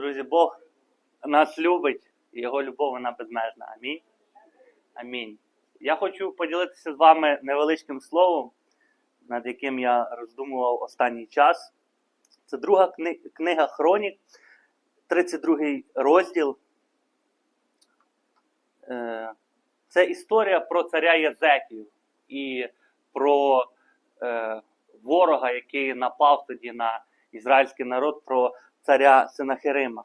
Друзі, Бог нас любить, і Його любов вона безмежна. Амінь. Амінь. Я хочу поділитися з вами невеличким словом, над яким я роздумував останній час. Це друга кни- книга Хронік, 32 розділ. Е, Це історія про царя Єзекію і про е, ворога, який напав тоді на ізраїльський народ, про царя Синахирима.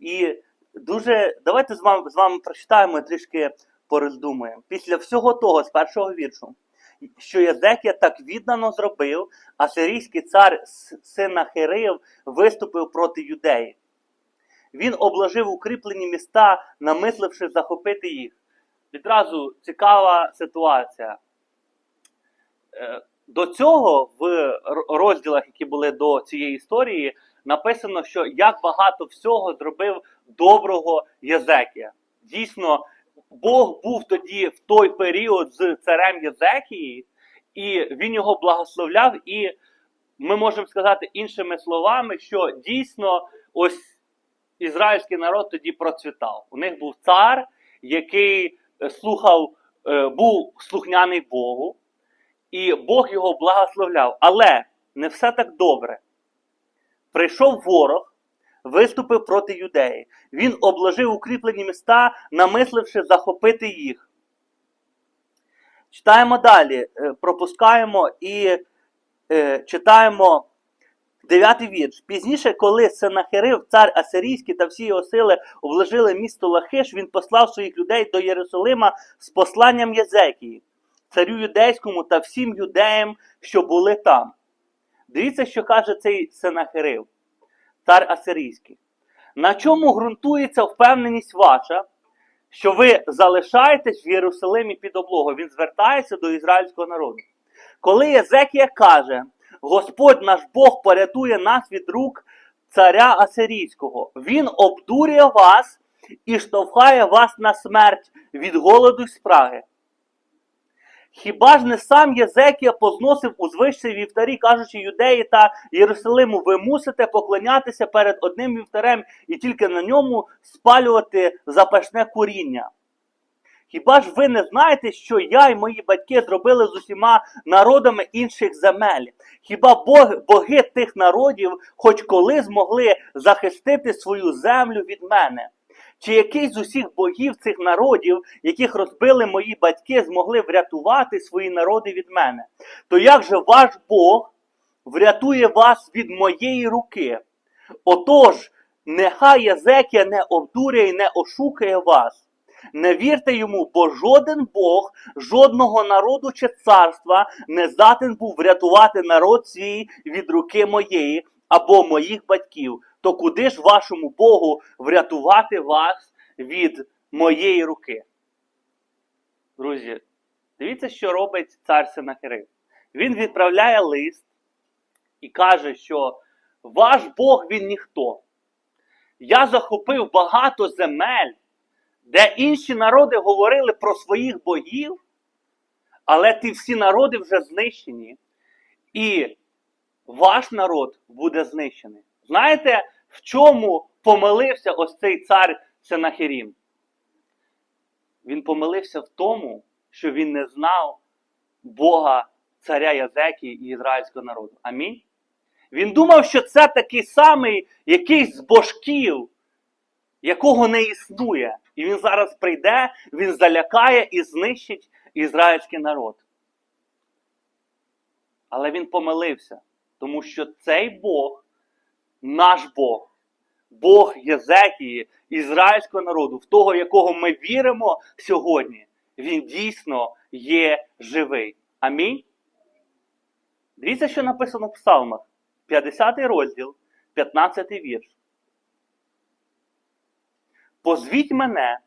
І дуже давайте з вами, з вами прочитаємо і трішки пороздумуємо. Після всього того, з першого віршу, що Єзекія так віддано зробив, а сирійський цар Синахирив виступив проти юдеї. Він обложив укріплені міста, намисливши захопити їх. Відразу цікава ситуація. Е, До цього в розділах, які були до цієї історії, написано, що як багато всього зробив доброго Єзекія. Дійсно, Бог був тоді в той період з царем Єзекії, і він його благословляв. І ми можемо сказати іншими словами, що дійсно ось ізраїльський народ тоді процвітав. У них був цар, який е, слухав, е, був слухняний Богу, і Бог його благословляв. Але не все так добре. Прийшов ворог, виступив проти юдеї. Він обложив укріплені міста, намисливши захопити їх. Читаємо далі, е, пропускаємо і е, читаємо дев'ятий вірш. Пізніше, коли Сенахерив, цар Асирійський та всі його сили обложили місто Лахиш, він послав своїх людей до Єрусалима з посланням Єзекії, царю юдейському та всім юдеям, що були там. Дивіться, що каже цей Сенахерив, цар Асирійський. На чому ґрунтується впевненість ваша, що ви залишаєтесь в Єрусалимі під облогою? Він звертається до ізраїльського народу. Коли Єзекія каже, Господь наш Бог порятує нас від рук царя Асирійського, він обдурює вас і штовхає вас на смерть від голоду й спраги. Хіба ж не сам Єзекія позносив у звищі вівтарі, кажучи юдеї та Єрусалиму, ви мусите поклонятися перед одним вівтарем і тільки на ньому спалювати запашне куріння. Хіба ж ви не знаєте, що я і мої батьки зробили з усіма народами інших земель? Хіба бог, боги тих народів хоч коли змогли захистити свою землю від мене? Чи який з усіх богів цих народів, яких розбили мої батьки, змогли врятувати свої народи від мене? То як же ваш Бог врятує вас від моєї руки? Отож, нехай Єзекія не обдуряє і не ошукає вас. Не вірте йому, бо жоден Бог, жодного народу чи царства не здатен був врятувати народ свій від руки моєї або моїх батьків. То куди ж вашому Богу врятувати вас від моєї руки? Друзі, дивіться, що робить цар Сенахерив. Він відправляє лист і каже, що ваш Бог він ніхто. Я захопив багато земель де інші народи говорили про своїх богів, але ті всі народи вже знищені, і ваш народ буде знищений. Знаєте, в чому помилився ось цей цар Сенахірім? Він помилився в тому, що він не знав Бога царя Язекії і ізраїльського народу. Амінь. Він думав, що це такий самий якийсь з божків, якого не існує. І він зараз прийде, він залякає і знищить ізраїльський народ. Але він помилився, тому що цей Бог, наш Бог, Бог Єзекії, ізраїльського народу, в того, якого ми віримо сьогодні, він дійсно є живий. Амінь. Дивіться, що написано в Псалмах, 50 розділ, 15 вірш. Позвіть мене,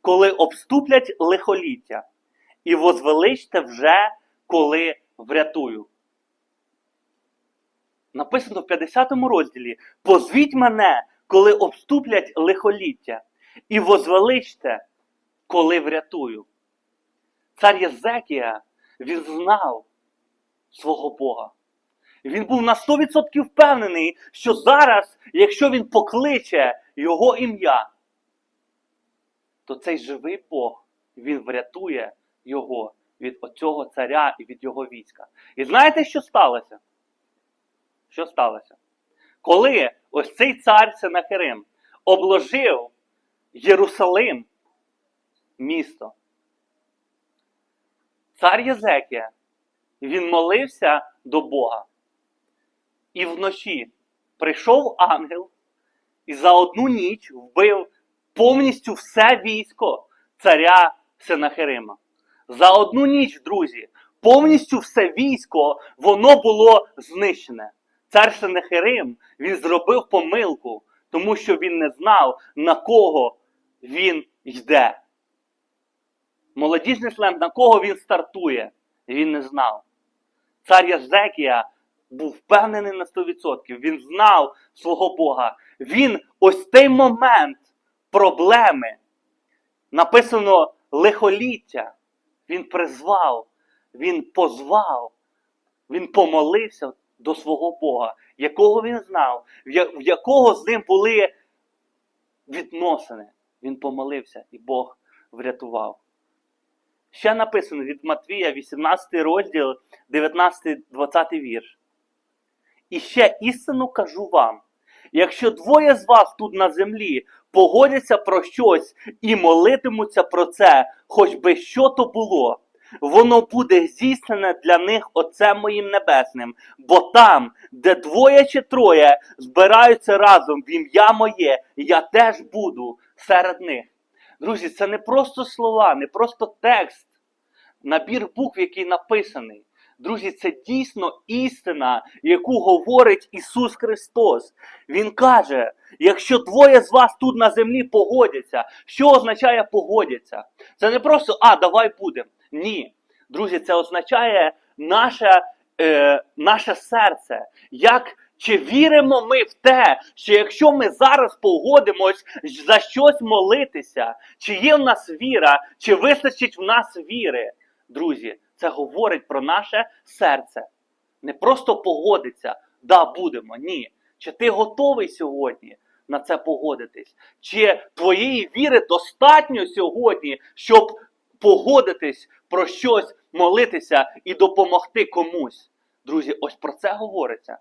коли обступлять лихоліття, і возвеличте вже, коли врятую. Написано в 50 розділі: Позвіть мене, коли обступлять лихоліття, і возвеличте, коли врятую. Цар Єзекія, він знав свого Бога. Він був на 100% впевнений, що зараз, якщо він покличе його ім'я, то цей живий Бог, він врятує його від оцього царя і від його війська. І знаєте, що сталося? Що сталося? Коли ось цей цар Сенахерим обложив Єрусалим, місто, цар Єзекія, він молився до Бога. І вночі прийшов ангел і за одну ніч вбив повністю все військо царя Сенахерима. За одну ніч, друзі, повністю все військо, воно було знищене. Цар Сенахерим, він зробив помилку, тому що він не знав, на кого він йде. Молодіжний сленг, на кого він стартує, він не знав. Цар Язекія був впевнений на 100%. Він знав свого Бога. Він ось той момент проблеми, написано лихоліття. Він призвав, він позвав, він помолився до свого Бога, якого він знав, в якого з ним були відносини. Він помолився, і Бог врятував. Ще написано від Матвія, 18 розділ, 19-20 вірш. І ще істину кажу вам: якщо двоє з вас тут на землі погодяться про щось і молитимуться про це, хоч би що то було, воно буде здійснене для них Отцем моїм небесним. Бо там, де двоє чи троє збираються разом в ім'я моє, я теж буду серед них. Друзі, це не просто слова, не просто текст, набір букв, який написаний. Друзі, це дійсно істина, яку говорить Ісус Христос. Він каже: якщо двоє з вас тут на землі погодяться, що означає погодяться? Це не просто а, давай будемо. Ні. Друзі, це означає наше, е, наше серце. Як чи віримо ми в те, що якщо ми зараз погодимось за щось молитися, чи є в нас віра, чи вистачить в нас віри? Друзі, це говорить про наше серце. Не просто погодиться, да, будемо. Ні. Чи ти готовий сьогодні на це погодитись? Чи твоєї віри достатньо сьогодні, щоб погодитись про щось, молитися і допомогти комусь? Друзі, ось про це говориться.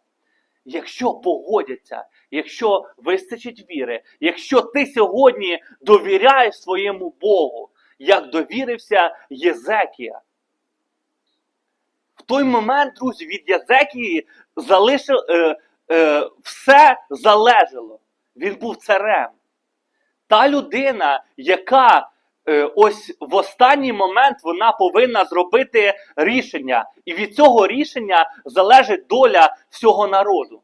Якщо погодяться, якщо вистачить віри, якщо ти сьогодні довіряєш своєму Богу, як довірився Єзекія. Той момент, друзі, від Єзекії залишив, е, е, все залежало. Він був царем. Та людина, яка е, ось в останній момент вона повинна зробити рішення. І від цього рішення залежить доля всього народу.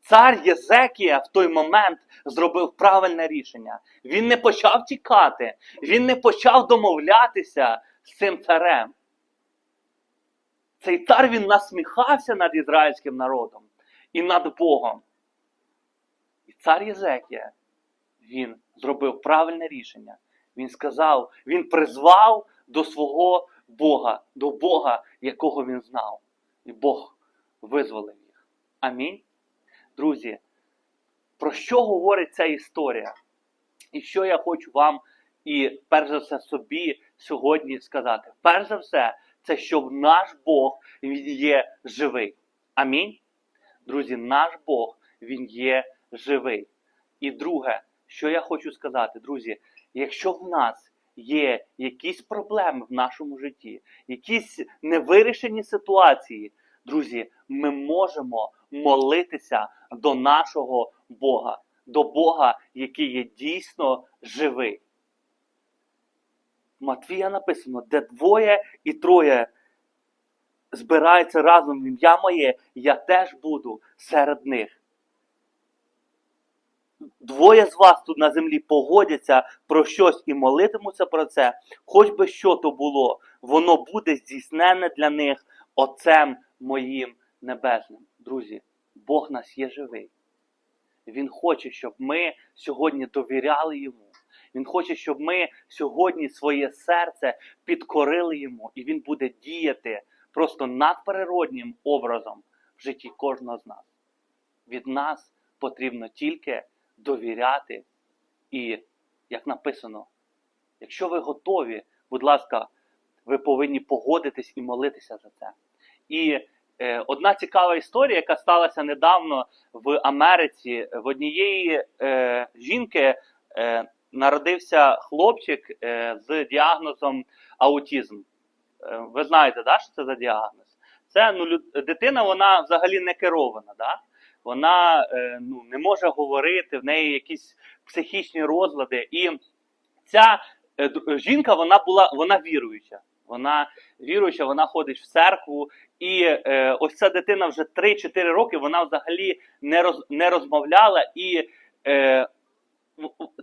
Цар Єзекія в той момент зробив правильне рішення. Він не почав тікати, він не почав домовлятися з цим царем. Цей цар він насміхався над ізраїльським народом і над Богом. І цар Єзекія, він зробив правильне рішення. Він сказав, він призвав до свого Бога, до Бога, якого він знав. І Бог визволив їх. Амінь. Друзі, про що говорить ця історія? І що я хочу вам і перш за все собі сьогодні сказати? Перш за все, це щоб наш Бог він є живий. Амінь. Друзі, наш Бог він є живий. І друге, що я хочу сказати, друзі, якщо в нас є якісь проблеми в нашому житті, якісь невирішені ситуації, друзі, ми можемо молитися до нашого Бога, до Бога, який є дійсно живий. Матвія написано, де двоє і троє збираються разом в ім'я моє, я теж буду серед них. Двоє з вас тут на землі погодяться про щось і молитимуться про це, хоч би що то було, воно буде здійснене для них Отцем моїм небесним. Друзі, Бог нас є живий. Він хоче, щоб ми сьогодні довіряли йому. Він хоче, щоб ми сьогодні своє серце підкорили йому, і він буде діяти просто надприроднім образом в житті кожного з нас. Від нас потрібно тільки довіряти і, як написано, якщо ви готові, будь ласка, ви повинні погодитись і молитися за це. І е, одна цікава історія, яка сталася недавно в Америці, в однієї е, жінки е, народився хлопчик е, з діагнозом аутізм. Е, ви знаєте, да, що це за діагноз? Це ну, дитина, вона взагалі не керована. Да? Вона е, ну, не може говорити, в неї якісь психічні розлади. І ця жінка вона була вона віруюча. Вона віруюча, вона ходить в церкву, і е, ось ця дитина вже 3-4 роки вона взагалі не, роз, не розмовляла. І е,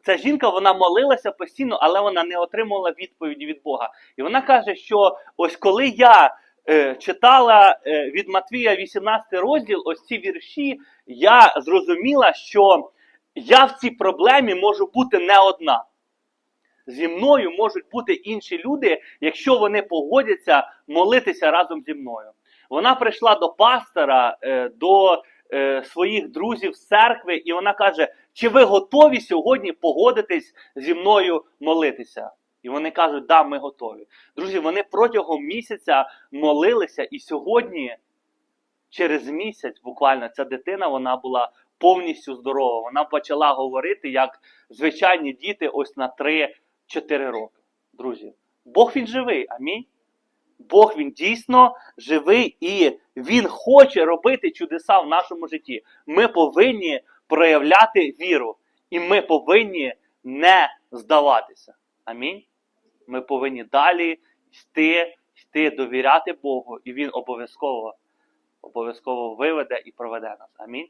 ця жінка вона молилася постійно, але вона не отримувала відповіді від Бога. І вона каже, що ось коли я е, читала е, від Матвія 18 розділ, ось ці вірші, я зрозуміла, що я в цій проблемі можу бути не одна. Зі мною можуть бути інші люди, якщо вони погодяться молитися разом зі мною. Вона прийшла до пастора, е, до е, своїх друзів з церкви, і вона каже: чи ви готові сьогодні погодитись зі мною молитися? І вони кажуть, да, ми готові. Друзі, вони протягом місяця молилися, і сьогодні, через місяць, буквально, ця дитина вона була повністю здорова. Вона почала говорити як звичайні діти, ось на 3-4 роки. Друзі, Бог він живий, амінь. Бог він дійсно живий і Він хоче робити чудеса в нашому житті. Ми повинні проявляти віру, і ми повинні не здаватися. Амінь. Ми повинні далі йти, йти, довіряти Богу, і Він обов'язково, обов'язково виведе і проведе нас. Амінь.